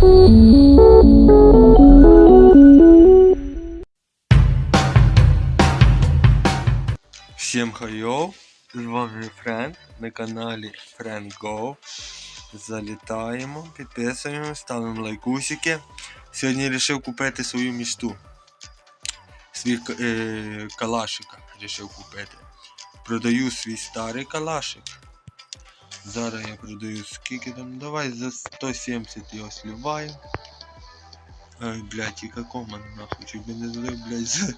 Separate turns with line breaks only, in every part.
Всім хайо! З вами Френ на каналі Friend Go. Залітаємо, підписуємо, ставимо лайкусики. Сьогодні вирішив купити свою місту. Свій е, калашика вирішив купити. Продаю свій старий калашик. Зараз я продаю скільки там. Давай за 170 його сливаю. Ай, блядь, і какого нахуй, чуть би не злив, блядь, за,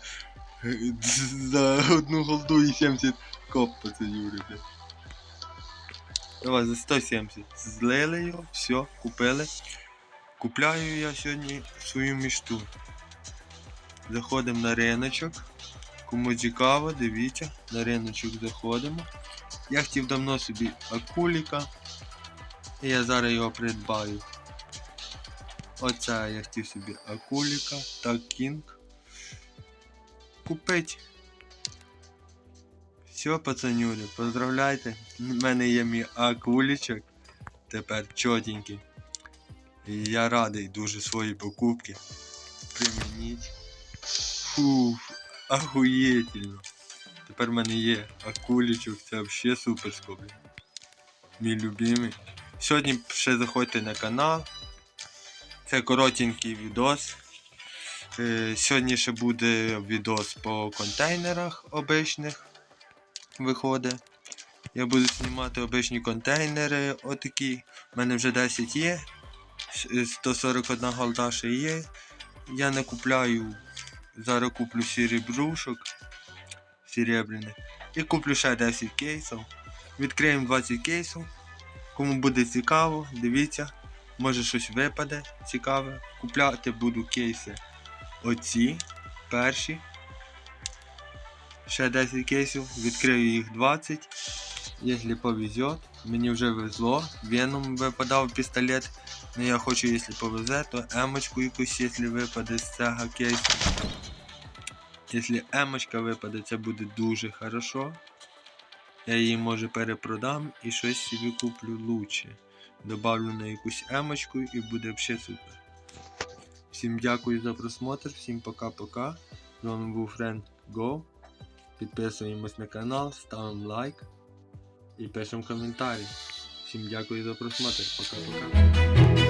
за одну голду і 70 коп пацанів, ребят. Давай за 170. Злили його, все, купили. Купляю я сьогодні свою мішту. Заходимо на риночок. Кому цікаво, дивіться, на риночок заходимо. Я хотів давно собі акуліка. І я зараз його придбаю. Оце я хотів собі акуліка та кінг. Купить. Все, пацанюри, поздравляйте. У мене є мій акулічок. Тепер чотенький. І я радий дуже своїй покупки. Примініть. Фу, ахуєтельно. Тепер в мене є акулічок, це взагалі суперсько, блін. Мій любимий. Сьогодні ще заходьте на канал. Це коротенький відос. Е, Сьогодні ще буде відос по контейнерах обичних виходить. Я буду знімати обичні контейнери, отакі. У мене вже 10 є. 141 голда ще є. Я не купляю. Зараз куплю серебрушок. Серебряних. І куплю ще 10 кейсів. Відкриємо 20 кейсів. Кому буде цікаво, дивіться. Може щось випаде цікаве. Купляти буду кейси оці перші. Ще 10 кейсів, відкрию їх 20. Якщо повезет, мені вже везло. Веном випадав пістолет. Ну я хочу, якщо повезе, то емочку якусь, якщо випаде з цього кейсу. Якщо емочка випаде, це буде дуже хорошо. Я її може перепродам і щось собі куплю лучше. Добавлю на якусь емочку і буде взагалі супер. Всім дякую за просмотр, всім пока-пока. З вами був Friend Go. Підписуємось на канал, ставимо лайк і пишемо коментарі. Всім дякую за просмотр. Пока-пока.